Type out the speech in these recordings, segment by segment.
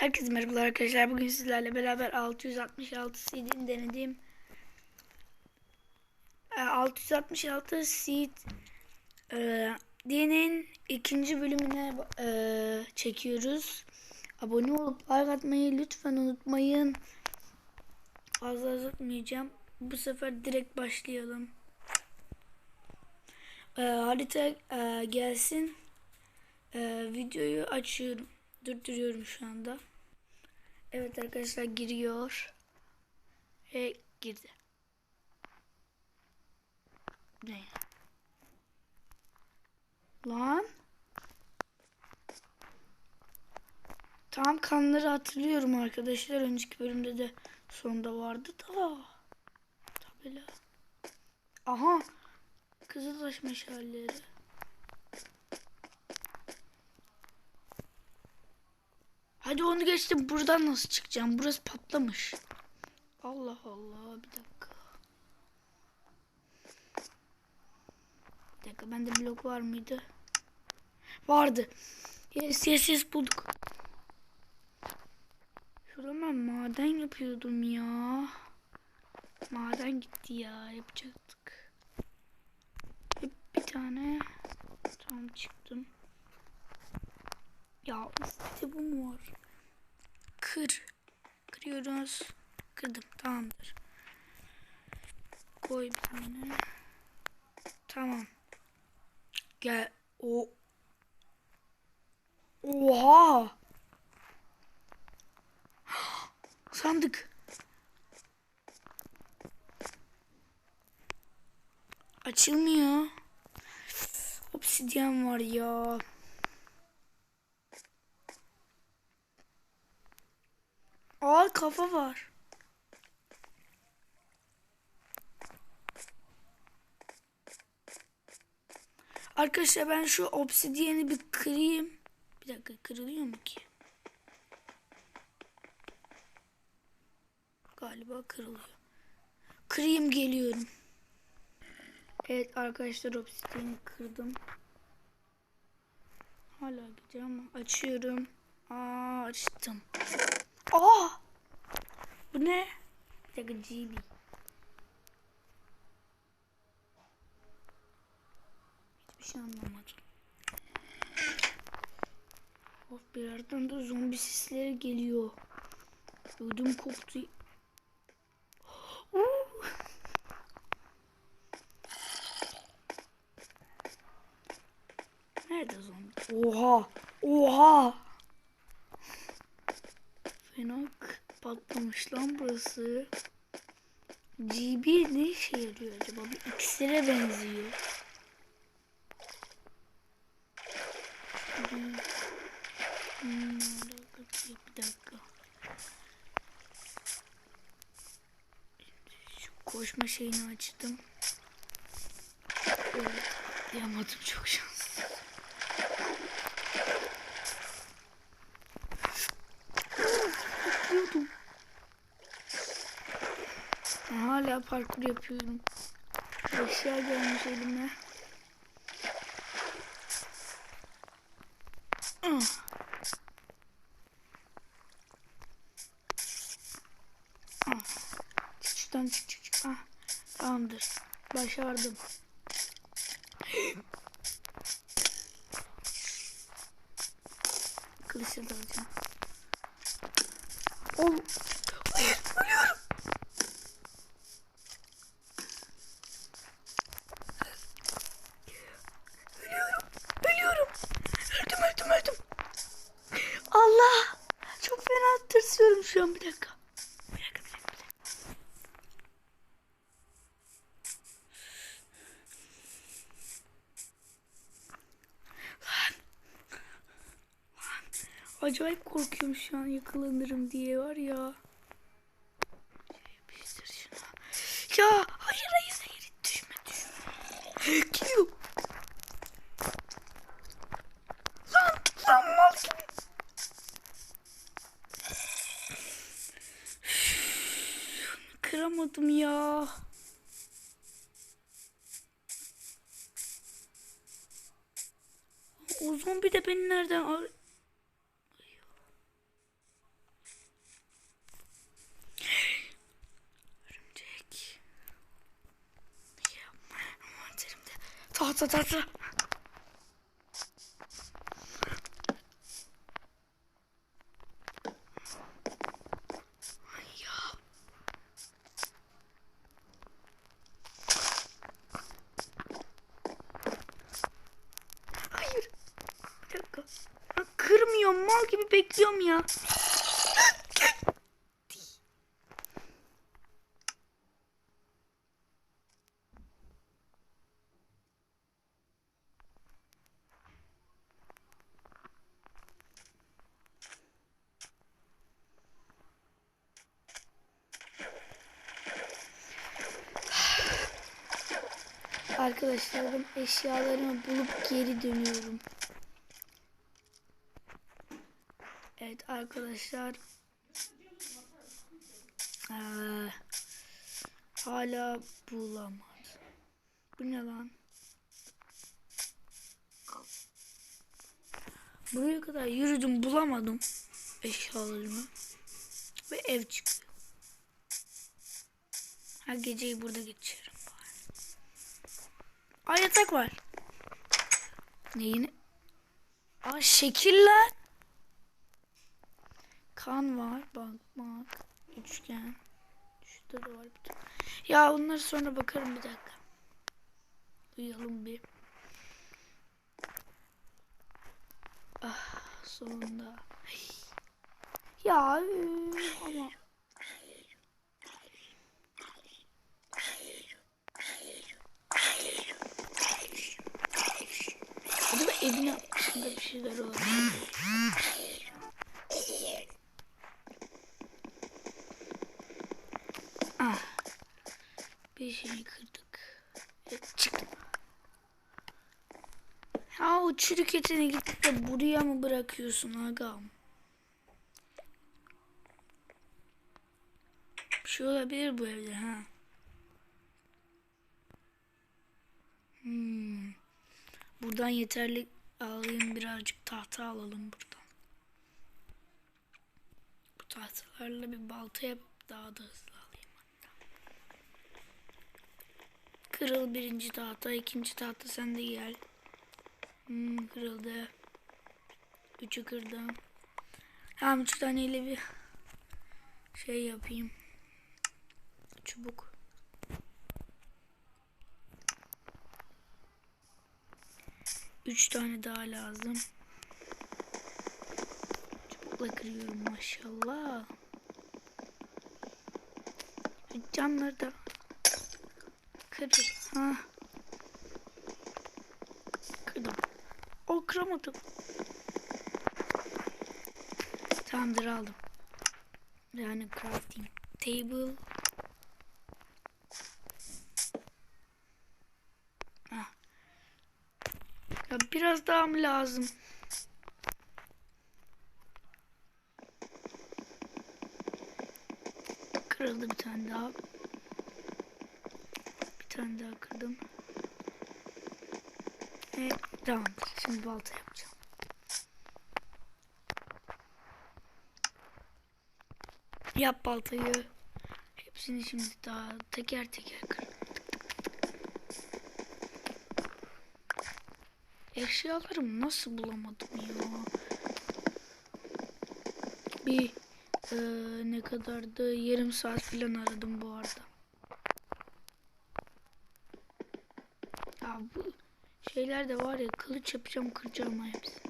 Herkese merhabalar arkadaşlar. Bugün sizlerle beraber 666 seed'in denediğim e, 666 seed e, dinin ikinci bölümüne e, çekiyoruz. Abone olup like atmayı lütfen unutmayın. Fazla uzatmayacağım. Bu sefer direkt başlayalım. E, harita e, gelsin. E, videoyu açıyorum. Durduruyorum şu anda. Evet arkadaşlar giriyor. Ve girdi. Ne? Lan. Tam kanları hatırlıyorum arkadaşlar. Önceki bölümde de sonda vardı da. Tabela. Aha. Kızıltaş meşalleri. Hadi onu geçtim. Buradan nasıl çıkacağım? Burası patlamış. Allah Allah. Bir dakika. Bir dakika. Bende blok var mıydı? Vardı. Yes yes yes bulduk. Şurada ben maden yapıyordum ya. Maden gitti ya. Yapacaktık. Bir, bir tane. Tamam çıktım. Ya de bu mu var? Kır. Kırıyoruz. Kırdım. Tamamdır. Koy tane. Tamam. Gel. O. Oha. Sandık. Açılmıyor. Obsidyen var ya. Aa kafa var. Arkadaşlar ben şu obsidiyeni bir kırayım. Bir dakika kırılıyor mu ki? Galiba kırılıyor. Kırayım geliyorum. Evet arkadaşlar obsidiyeni kırdım. Hala gidiyor ama açıyorum. Aa açtım. Aa! Bu ne? Bir dakika GB. Hiçbir şey anlamadım. Of bir yerden de zombi sesleri geliyor. Ödüm koptu. Nerede zombi? Oha! Oha! Fena patlamış lan burası. GB ne işe yarıyor acaba? Bir iksire benziyor. Hmm. Hmm, bir dakika. Şu koşma şeyini açtım. Evet, Yamadım çok şanssız. yapıyordum. Hala parkur yapıyorum. Eşya gelmiş elime. Ah. Çık çık çık. Ah. Tamamdır. Başardım. Kılıçla dalacağım. Ol. Hayır, ölüyorum. Ölüyorum. Ölüyorum. Öldüm öldüm öldüm. Allah. Çok fena tırsıyorum şu an bir dakika. Bir dakika bir dakika. Bir dakika. Lan. Lan. Acayip korkuyorum şu an yakalanırım diye var ya. Yapıştır şuna. Ya hayır hayır hayır düşme düşme. Geliyor. Lan lan mal gibi. Kıramadım ya. O zombi de beni nereden Tahta tahta. Hayır. Kırmıyorum. Mal gibi bekliyorum ya. Arkadaşlarım eşyalarımı bulup geri dönüyorum. Evet arkadaşlar. Ee, hala bulamadım. Bu ne lan? Buraya kadar yürüdüm bulamadım eşyalarımı. Ve ev çıkıyor. Ha geceyi burada geçiyorum. Aa yatak var. Neyini? Aa şekiller. Kan var. Bak bak. Üçgen. Şurada da var bir tane. Ya bunları sonra bakarım bir dakika. Uyuyalım bir. Ah sonunda. Ya üf, ama. Acaba evin altında bir şeyler olabilir. Ah. Bir şeyi kırdık. Evet, çıktı. Ha o çürük etini gidip de buraya mı bırakıyorsun agam? Bir şey olabilir bu evde ha. Hmm. Buradan yeterli alayım birazcık tahta alalım buradan. Bu tahtalarla bir balta yapıp daha da hızlı alayım hatta. Kırıl birinci tahta, ikinci tahta sen de gel. Hmm, kırıldı. Üçü kırdım. Tamam üç taneyle bir şey yapayım. Çubuk. Üç tane daha lazım. Çubukla kırıyorum maşallah. Camları da kırır. Ha. Kırdım. O kıramadım. Tamamdır aldım. Yani crafting table. Ah. Ya biraz daha mı lazım? Kırıldı bir tane daha. Bir tane daha kırdım. Evet tamamdır. Şimdi balta yapacağım. Yap baltayı. Hepsini şimdi daha teker teker kır. Eşyalarımı nasıl bulamadım ya? Bir eee, ne kadardı? Yarım saat falan aradım bu arada. Ya bu şeyler de var ya kılıç yapacağım kıracağım hepsini.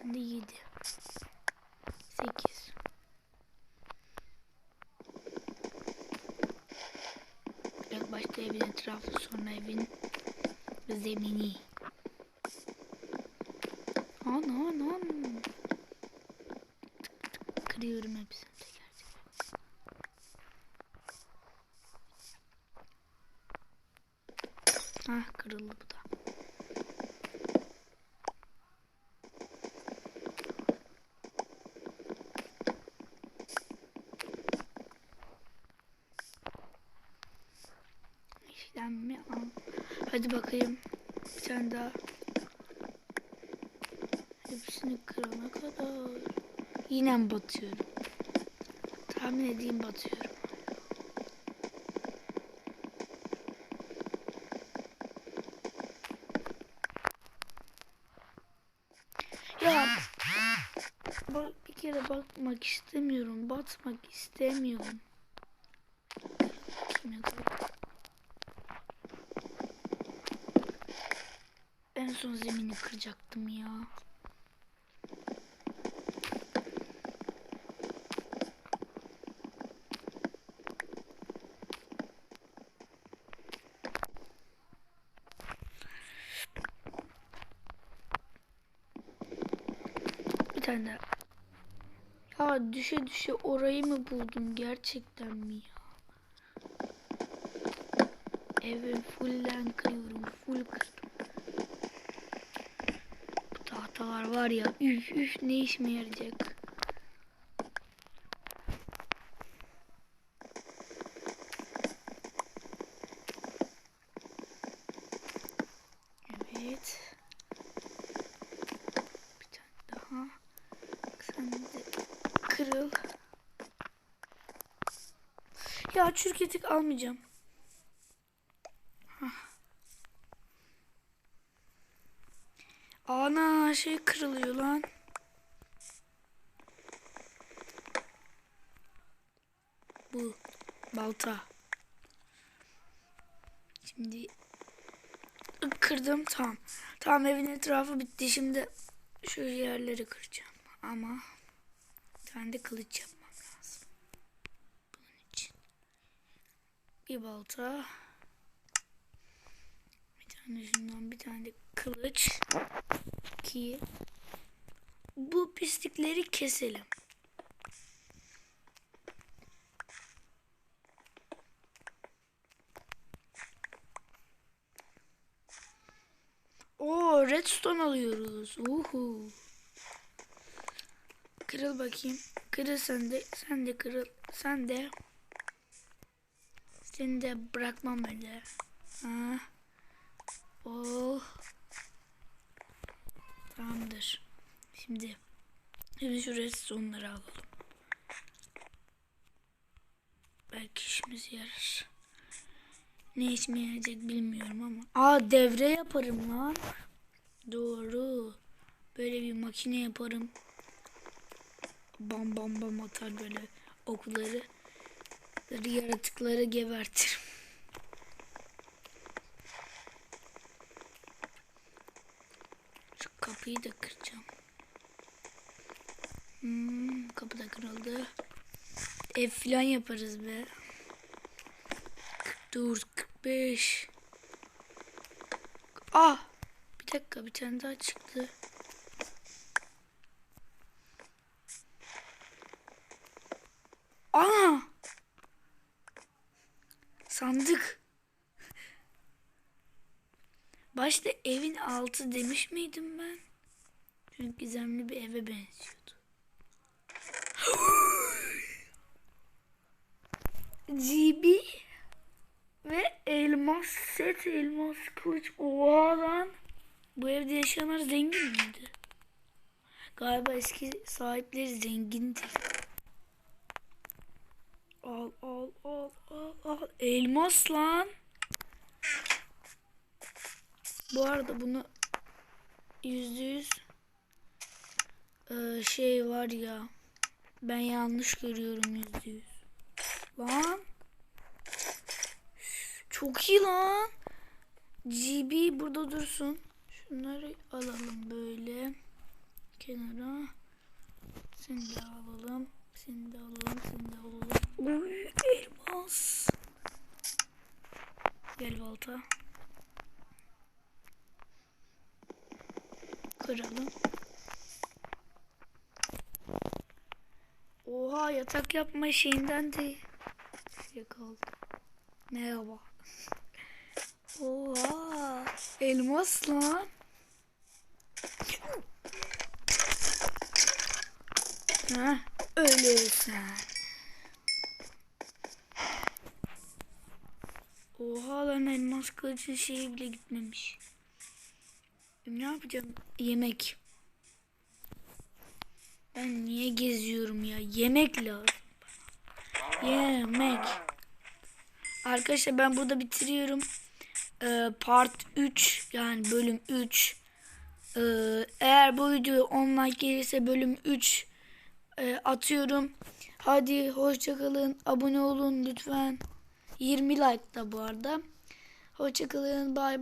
Şimdi 7 8 İlk başta evin etrafı sonra evin zemini. An an an. Kırıyorum hepsini teker teker. Ah kırıldı bu da. İşlenme al. Hadi bakayım. Bir tane daha. Hepsini kırana kadar. Yine batıyorum? Tahmin edeyim batıyorum. Ya kere bakmak istemiyorum. Batmak istemiyorum. En son zemini kıracaktım ya. Bir tane daha. Düşe düşe orayı mı buldum gerçekten mi ya? Evet fullen kırıyorum full kırdım. Bu tahtalar var ya üf üf ne işime yarayacak? Evet. Bir tane daha. Sen de kırıl. Ya çürketik almayacağım. Hah. Ana şey kırılıyor lan. Bu balta. Şimdi kırdım tamam. Tamam evin etrafı bitti. Şimdi şu yerleri kıracağım. Ama bir tane de kılıç yapmam Bir balta. Bir tane şundan bir tane de kılıç. Ki bu pislikleri keselim. Oo redstone alıyoruz. Uhu. Kırıl bakayım. Kırıl sen de. Sen de kırıl. Sen de. Seni de bırakmam öyle. Ha. Oh. Tamamdır. Şimdi. Şimdi şu redstone'ları alalım. Belki işimiz yarar. Ne işime yarayacak bilmiyorum ama. Aa devre yaparım lan. Doğru. Böyle bir makine yaparım. Bam bam bam atar böyle okları. Yaratıkları gebertirim. Şu kapıyı da kıracağım. Hmm, kapı da kırıldı. Ev falan yaparız be. 44, 45. Ah! Bir dakika bir tane daha çıktı. 6 demiş miydim ben? Çünkü gizemli bir eve benziyordu. GB ve elmas set, elmas kılıç. Oha lan. Bu evde yaşayanlar zengin miydi? Galiba eski sahipleri zengindi. Al al al al al. Elmas lan. Bu arada bunu yüzde yüz eee, şey var ya ben yanlış görüyorum yüzde yüz. Lan. Çok iyi lan. GB burada dursun. Şunları alalım böyle. Kenara. Seni de alalım. Seni de alalım. Seni de alalım. Uy, elmas. Gel balta. Kıralım. Oha yatak yapma şeyinden de şey kaldı. Merhaba. Oha elmas lan. Ha, öyle sen. Oha lan elmas kılıcın şeyi bile gitmemiş. Ne yapacağım? Yemek. Ben niye geziyorum ya? Yemek lazım. Yemek. Arkadaşlar ben burada bitiriyorum. Ee, part 3 yani bölüm 3. Ee, eğer bu video 10 like gelirse bölüm 3 e, atıyorum. Hadi hoşçakalın. Abone olun lütfen. 20 like da bu arada. Hoşçakalın. Bay bay.